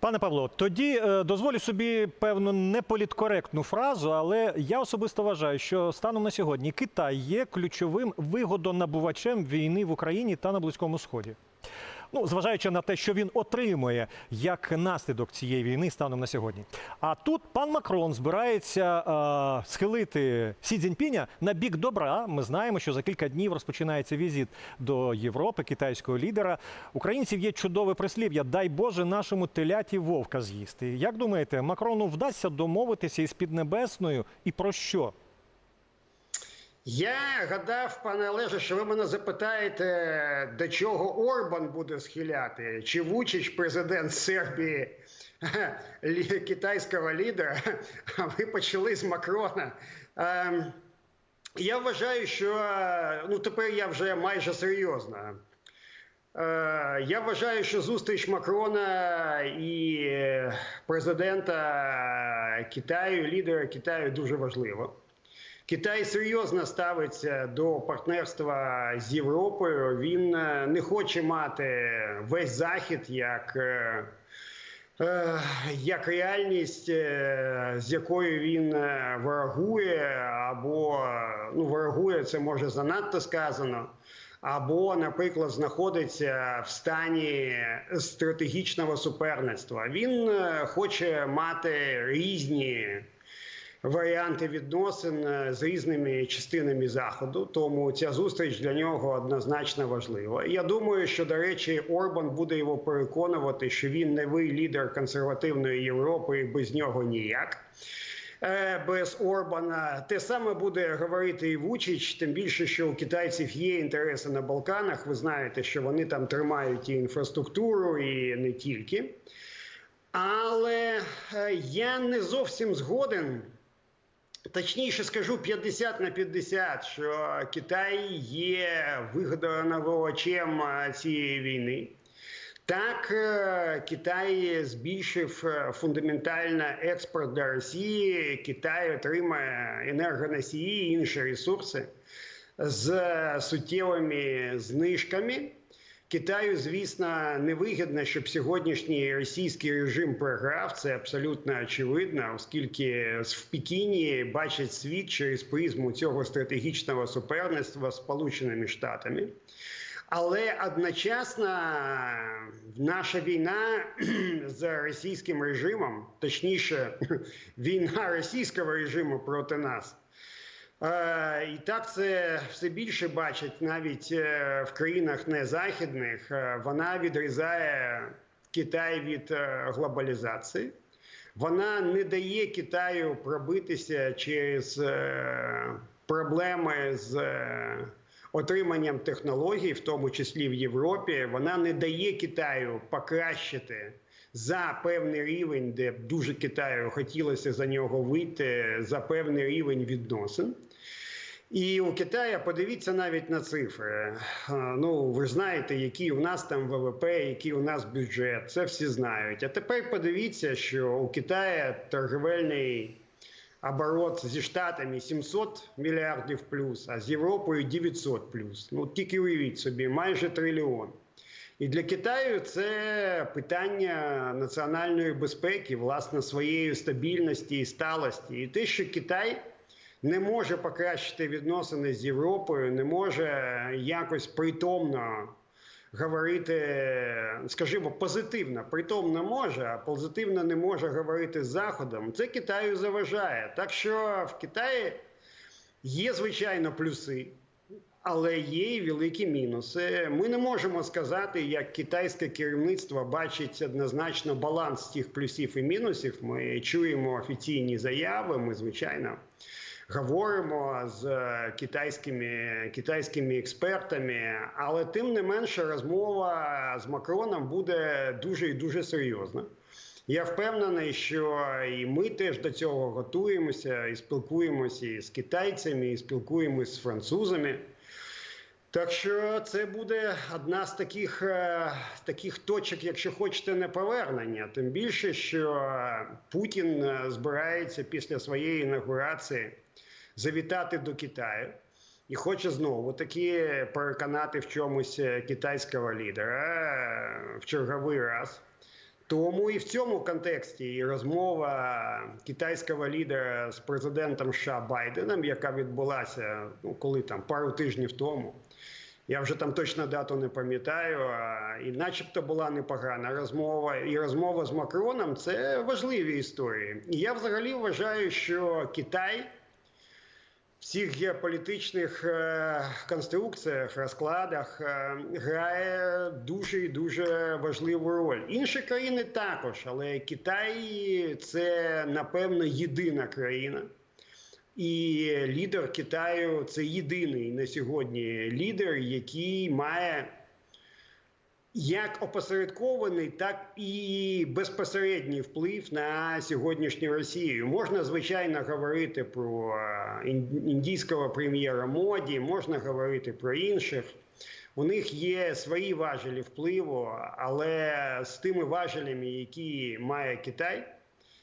Пане Павло, тоді е, дозволю собі певну неполіткоректну фразу, але я особисто вважаю, що станом на сьогодні Китай є ключовим вигодонабувачем війни в Україні та на Близькому Сході. Ну, зважаючи на те, що він отримує як наслідок цієї війни станом на сьогодні. А тут пан Макрон збирається е, схилити Сі Цзіньпіня на бік добра. Ми знаємо, що за кілька днів розпочинається візит до Європи китайського лідера. Українців є чудове прислів'я Дай Боже нашому теляті вовка з'їсти. Як думаєте, Макрону вдасться домовитися із Піднебесною і про що? Я гадав, пане Олеже, що ви мене запитаєте, до чого Орбан буде схиляти? Чи Вучич, президент Сербії, китайського лідера? А ви почали з Макрона. Ем, Я вважаю, що ну тепер я вже майже серйозно. Е, Я вважаю, що зустріч Макрона і президента Китаю, лідера Китаю, дуже важлива. Китай серйозно ставиться до партнерства з Європою. Він е, не хоче мати весь захід як, е, е, як реальність, з якою він ворогує, або ну, ворогує це може занадто сказано. Або, наприклад, знаходиться в стані стратегічного суперництва. Він хоче мати різні варіанти відносин е, з різними частинами заходу. Тому ця зустріч для нього однозначно важлива. Я думаю, що до речі, Орбан буде його переконувати, що він новий лідер консервативної Європи, і без нього ніяк. Е, Без Орбана те саме буде говорити і Вучич, тим більше, що у китайців є інтереси на Балканах. Ви знаєте, що вони там тримають і інфраструктуру, і не тільки. Але е, я не зовсім згоден. Точніше скажу 50 на 50, що Китай є вигодонабувачем е, цієї війни. Так, е, Китай збільшив е, фундаментально експорт до Росії. Китай отримає енергоносії і інші ресурси з суттєвими знижками. Китаю, звісно, невигідно, щоб сьогоднішній російський режим програв. Це абсолютно очевидно, оскільки в Пекіні бачать світ через призму цього стратегічного суперництва з Сполученими Штатами. Але одночасно наша війна з російським режимом, точніше, війна російського режиму проти нас. І так це все більше бачать навіть е, в країнах незахідних. Е, Вона відрізає Китай від е, глобалізації. Вона не дає Китаю пробитися через проблеми з отриманням технологій, в тому числі в Європі. Вона не дає Китаю покращити за певний рівень, де дуже Китаю хотілося за нього вийти, за певний рівень відносин. І у Китаї подивіться навіть на цифри. Е, Ну, ви знаєте, який у нас там ВВП, який у нас бюджет. Це всі знають. А тепер подивіться, що у Китаї торговельний оборот зі Штатами 700 мільярдів плюс, а з Європою 900 плюс. Ну тільки уявіть собі, майже трильйон. І для Китаю це питання національної безпеки, власне, своєї стабільності і сталості. І те, що Китай не може покращити відносини з Європою, не може якось притомно говорити, скажімо, позитивно, притомно може, а позитивно не може говорити з Заходом. Це Китаю заважає. Так що в Китаї є звичайно плюси. Але є і великі мінуси. Ми не можемо сказати, як китайське керівництво бачить однозначно баланс тих плюсів і мінусів. Ми чуємо офіційні заяви. Ми звичайно говоримо з е, китайськими китайськими експертами, але тим не менше розмова з Макроном буде дуже і дуже серйозна. Я впевнений, що і ми теж до цього готуємося і спілкуємося і з китайцями, і спілкуємося з французами. Так що це буде одна з таких, е, таких точок, якщо хочете, неповернення. Тим більше, що Путін е, збирається після своєї інаугурації завітати до Китаю і хоче знову таки переконати в чомусь е, китайського лідера в черговий раз. Тому і в цьому контексті і розмова китайського лідера з президентом США Байденом, яка відбулася ну коли там пару тижнів тому. Я вже там точно дату не пам'ятаю. І начебто була непогана розмова. І розмова з Макроном це важливі історії. І я взагалі вважаю, що Китай всіх геополітичних е, конструкціях, розкладах е, грає дуже і дуже важливу роль. Інші країни також, але Китай це напевно єдина країна. І лідер Китаю це єдиний на сьогодні лідер, який має як опосередкований, так і безпосередній вплив на сьогоднішню Росію. Можна звичайно говорити про е, індійського прем'єра Моді, можна говорити про інших. У них є свої важелі впливу, але з тими важелями, які має Китай,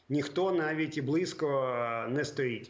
ніхто навіть і близько е, не стоїть.